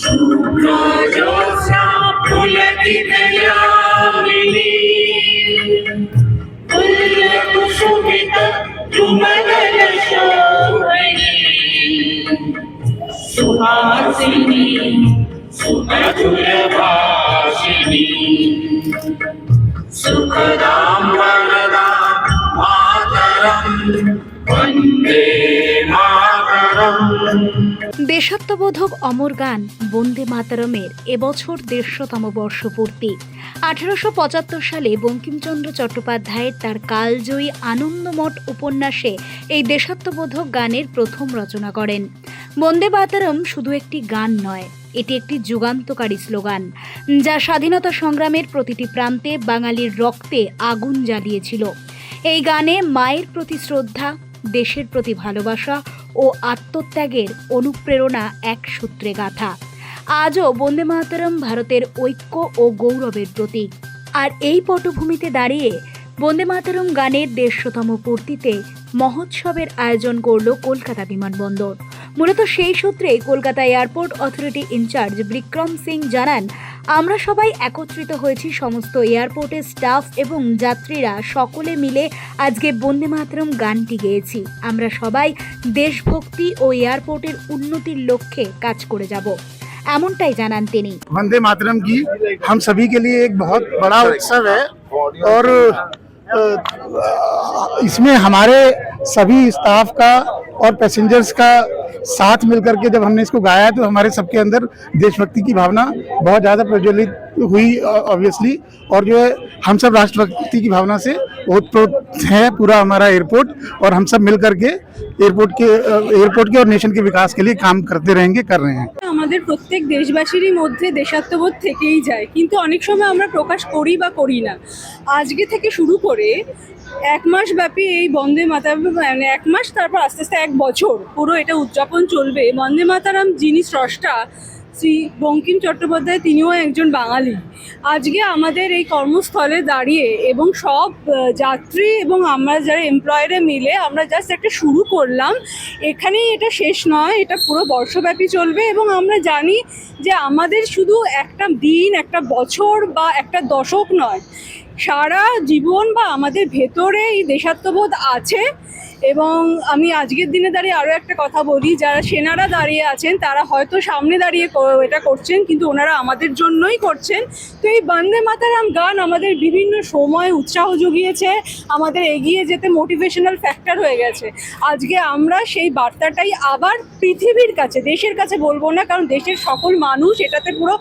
शुभ्रजोत्स्ना पुलकितयामिनी फुल्लकुसुमित द्रुमदलशोभिनी सुहासिनी सुमधुरभाषिणी सुखदां वरदां मातरं वन्दे मातरम्। দেশাত্মবোধক অমর গান বন্দে মাতারমের এবছর দেড়শোতম বর্ষপূর্তি। আঠারোশো পঁচাত্তর সালে বঙ্কিমচন্দ্র চট্টোপাধ্যায়ের তার কালজয়ী আনন্দমঠ উপন্যাসে এই দেশাত্মবোধক গানের প্রথম রচনা করেন। বন্দে মাতারম শুধু একটি গান নয়, এটি একটি যুগান্তকারী স্লোগান, যা স্বাধীনতা সংগ্রামের প্রতিটি প্রান্তে বাঙালির রক্তে আগুন জ্বালিয়েছিল। এই গানে মায়ের প্রতি শ্রদ্ধা, দেশের প্রতি ভালোবাসা ও আত্মত্যাগের অনুপ্রেরণা এক সূত্রে গাথা। আজও বন্দে মাতরম ভারতের ঐক্য ও গৌরবের প্রতীক। আর এই পটভূমিতে দাঁড়িয়ে বন্দে মাতরম গানের দেড়শোতম পূর্তিতে মহোৎসবের আয়োজন করল কলকাতা বিমানবন্দর। মূলত সেই সূত্রে Kolkata airport authority in charge Bikram Singh জানান আমরা সবাই একত্রিত হয়েছি সমস্ত এয়ারপোর্টের স্টাফ এবং যাত্রীরা সকলে মিলে আজকে বন্দে মাতরম গানটি গেয়েছি আমরা সবাই দেশভক্তি ও এয়ারপোর্টের উন্নতির লক্ষ্যে কাজ করে যাব এমনটাই জানান তিনি वंदे मातरम की हम सभी के लिए एक बहुत बड़ा उत्सव है और अ, इसमें हमारे सभी स्टाफ का और पैसेंजर्स का साथ मिलकर के जब हमने इसको गाया है तो हमारे सबके अंदर देशभक्ति की भावना बहुत ज़्यादा प्रज्वलित हुई ऑब्वियसली और जो है हम सब राष्ट्रभक्ति की भावना से ओतप्रोत है पूरा हमारा एयरपोर्ट और हम सब मिल करके एयरपोर्ट के एयरपोर्ट के और नेशन के विकास के लिए काम करते रहेंगे कर रहे हैं আমাদের প্রত্যেক দেশবাসীরই মধ্যে দেশাত্মবোধ থেকেই যায় কিন্তু অনেক সময় আমরা প্রকাশ করি বা করি না আজকে থেকে শুরু করে এক মাস ব্যাপী এই বন্দে মাতারাম মানে এক মাস তারপর আস্তে আস্তে এক বছর পুরো এটা উদযাপন চলবে বন্দে মাতারাম যিনি স্রষ্টা শ্রী বঙ্কিম চট্টোপাধ্যায়, তিনিও একজন বাঙালি। আজকে আমাদের এই কর্মস্থলে দাঁড়িয়ে এবং সব যাত্রী এবং আমরা যারা এমপ্লয়ারে মিলে আমরা জাস্ট একটা শুরু করলাম। এখানেই এটা শেষ নয়, এটা পুরো বর্ষব্যাপী চলবে এবং আমরা জানি যে আমাদের শুধু একটা দিন, একটা বছর বা একটা দশক নয়। সারা জীবন বা আমাদের ভেতরে এই দেশাত্মবোধ আছে। এবং আমি আজকের দিনে দাঁড়িয়ে আরও একটা কথা বলি, যারা সেনারা দাঁড়িয়ে আছেন, তারা হয়তো সামনে দাঁড়িয়ে এটা করছেন, কিন্তু ওনারা আমাদের জন্যই করছেন। তো এই বন্দে মাতারাম গান আমাদের বিভিন্ন সময় উৎসাহ জুগিয়েছে, আমাদের এগিয়ে যেতে মোটিভেশনাল ফ্যাক্টর হয়ে গেছে। আজকে আমরা সেই বার্তাটাই আবার পৃথিবীর কাছে, দেশের কাছে বলব না, কারণ দেশের সকল মানুষ এটাতে পুরো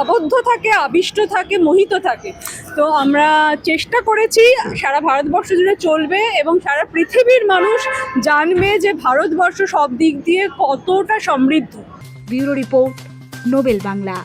আবদ্ধ থাকে, আবিষ্ট থাকে, মোহিত থাকে। তো আমরা চেষ্টা করেছি, সারা ভারতবর্ষ জুড়ে চলবে এবং সারা পৃথিবীর মানুষ জানবে যে ভারতবর্ষ সব দিক দিয়ে কতটা সমৃদ্ধ। Bureau report Nobel Bangla.